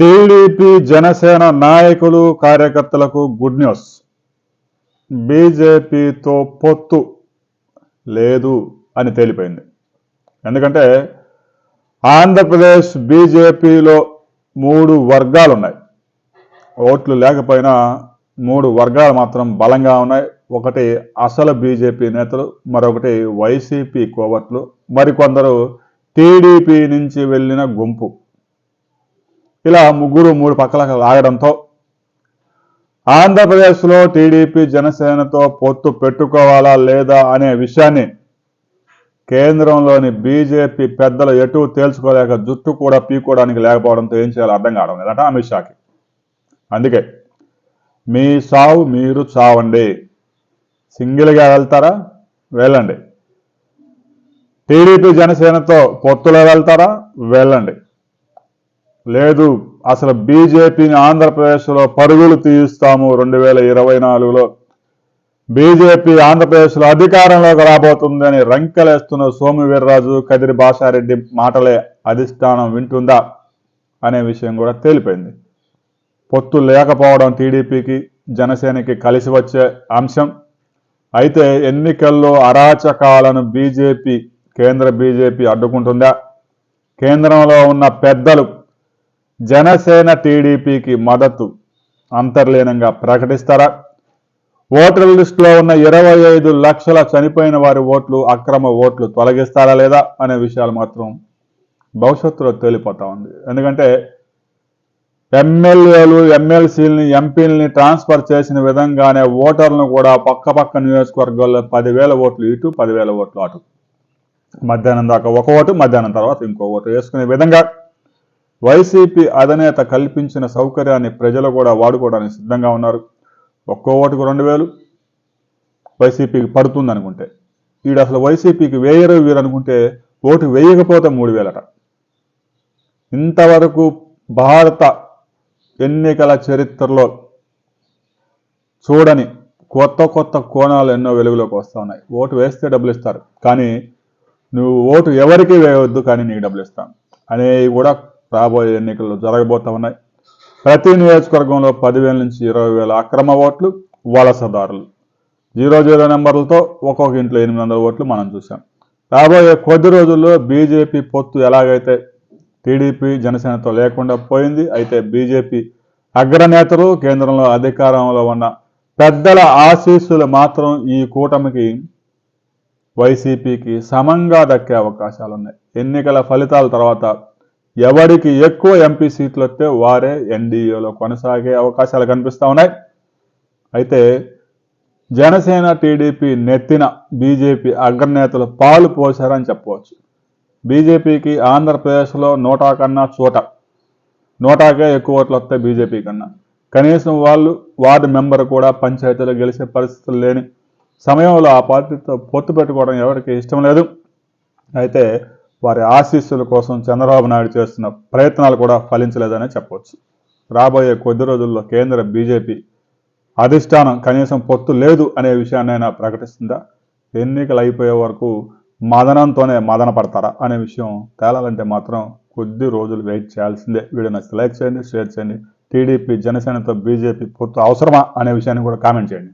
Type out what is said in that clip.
TDP Janasena నాయకులు కార్యకర్తలకు good news. బీజేపీతో పొత్తు లేదు అని తేలిపోయింది. ఎందుకంటే ఆంధ్రప్రదేశ్ బీజేపీలో మూడు వర్గాలు ఉన్నాయి ఓట్లు లేకపోయినా మూడు వర్గాలు మాత్రం బలంగా ఉన్నాయి. ఒకటి అసలు బీజేపీ నేతలు మరొకటి వైసీపీ కోవట్లు. మరికొందరు టీడీపీ నుంచి వెళ్ళిన గుంపు. ఇలా ముగ్గురు మూడు పక్కలకు లాగడంతో ఆంధ్రప్రదేశ్లో టీడీపీ జనసేనతో పొత్తు పెట్టుకోవాలా లేదా అనే విషయాన్ని కేంద్రంలోని బీజేపీ పెద్దలు ఎటు తేల్చుకోలేక జుట్టు కూడా పీకోవడానికి లేకపోవడంతో ఏం చేయాలో అర్థం కావడం లేదట అమిత్ షాకి. అందుకే మీ సావు మీరు చావండి. సింగిల్గా వెళ్తారా? వెళ్ళండి. టీడీపీ జనసేనతో పొత్తులో వెళ్తారా? వెళ్ళండి. లేదు అసలు బీజేపీని ఆంధ్రప్రదేశ్లో పరుగులు తీయిస్తాము రెండు వేల ఇరవై నాలుగులో. బీజేపీ ఆంధ్రప్రదేశ్లో అధికారంలోకి రాబోతుందని రంకెలేస్తున్న సోము వీర్రాజు కదిరి భాషారెడ్డి మాటలే అధిష్టానం వింటుందా అనే విషయం కూడా తేలిపోయింది. పొత్తు లేకపోవడం టీడీపీకి జనసేనకి కలిసి వచ్చే అంశం. అయితే ఎన్నికల్లో అరాచకాలను బీజేపీ కేంద్ర బీజేపీ అడ్డుకుంటుందా? కేంద్రంలో ఉన్న పెద్దలు జనసేన టీడీపీకి మద్దతు అంతర్లీనంగా ప్రకటిస్తారా? ఓటర్ లిస్టులో ఉన్న ఇరవై ఐదు లక్షల చనిపోయిన వారి ఓట్లు అక్రమ ఓట్లు తొలగిస్తారా లేదా అనే విషయాలు మాత్రం భవిష్యత్తులో తేలిపోతా ఉంది. ఎందుకంటే ఎమ్మెల్యేలు ఎమ్మెల్సీలని ఎంపీలని ట్రాన్స్ఫర్ చేసిన విధంగానే ఓటర్లను కూడా పక్క పక్క నియోజకవర్గాల్లో పదివేల ఓట్లు ఇటు పదివేల ఓట్లు అటు. మధ్యాహ్నం దాకా ఒక ఓటు మధ్యాహ్నం తర్వాత ఇంకో ఓటు. వేసుకునే విధంగా వైసీపీ అధినేత కల్పించిన సౌకర్యాన్ని ప్రజలు కూడా వాడుకోవడానికి సిద్ధంగా ఉన్నారు. ఒక్కో ఓటుకు రెండు వేలు వైసీపీకి పడుతుంది అనుకుంటే. వీడు అసలు వైసీపీకి వేయరు వీరు అనుకుంటే ఓటు వేయకపోతే మూడు వేలట. ఇంతవరకు భారత ఎన్నికల చరిత్రలో చూడని కొత్త కొత్త కోణాలు ఎన్నో వెలుగులోకి వస్తూ ఉన్నాయి. ఓటు వేస్తే డబ్బులు ఇస్తారు. కానీ నువ్వు ఓటు ఎవరికి వేయవద్దు కానీ నీకు డబ్బులు ఇస్తాను అనేవి కూడా రాబోయే ఎన్నికల్లో జరగబోతా ఉన్నాయి. ప్రతి నియోజకవర్గంలో పదివేల నుంచి ఇరవై వేల అక్రమ ఓట్లు వలసదారులు జీరో జీరో నెంబర్లతో ఒక్కొక్క ఇంట్లో ఎనిమిది వందల ఓట్లు మనం చూసాం రాబోయే కొద్ది రోజుల్లో బీజేపీ పొత్తు ఎలాగైతే టీడీపీ జనసేనతో లేకుండా పోయింది అయితే బీజేపీ అగ్రనేతలు కేంద్రంలో అధికారంలో ఉన్న పెద్దల ఆశీస్సులు మాత్రం ఈ కూటమికి వైసీపీకి సమంగా దక్కే అవకాశాలు ఉన్నాయి ఎన్నికల ఫలితాల తర్వాత ఎవరికి ఎక్కువ ఎంపీ సీట్లు వస్తే వారే ఎన్డీఏలో కొనసాగే అవకాశాలు కనిపిస్తూ ఉన్నాయి. అయితే జనసేన టీడీపీ నెత్తిన బీజేపీ అగ్రనేతలు పాలు పోశారని చెప్పవచ్చు. బీజేపీకి ఆంధ్రప్రదేశ్లో నోటా కన్నా చోట నోటాకే ఎక్కువ ఓట్లు వస్తాయి బీజేపీ కన్నా. కనీసం వాళ్ళు వార్డు మెంబర్ కూడా పంచాయతీలో గెలిచే పరిస్థితులు లేని సమయంలో ఆ పార్టీతో పొత్తు పెట్టుకోవడం ఎవరికి ఇష్టం లేదు. అయితే వారి ఆశీస్సుల కోసం చంద్రబాబు నాయుడు చేస్తున్న ప్రయత్నాలు కూడా ఫలించలేదనే చెప్పవచ్చు రాబోయే కొద్ది రోజుల్లో కేంద్ర బీజేపీ అధిష్టానం కనీసం పొత్తు లేదు అనే విషయాన్నైనా ప్రకటిస్తుందా? ఎన్నికలు అయిపోయే వరకు మదనంతోనే మదన పడతారా అనే విషయం తేలాలంటే మాత్రం కొద్ది రోజులు వెయిట్ చేయాల్సిందే. వీడియో నచ్చితే లైక్ చేయండి షేర్ చేయండి. టీడీపీ జనసేనతో బీజేపీ పొత్తు అవసరమా అనే విషయాన్ని కూడా కామెంట్ చేయండి.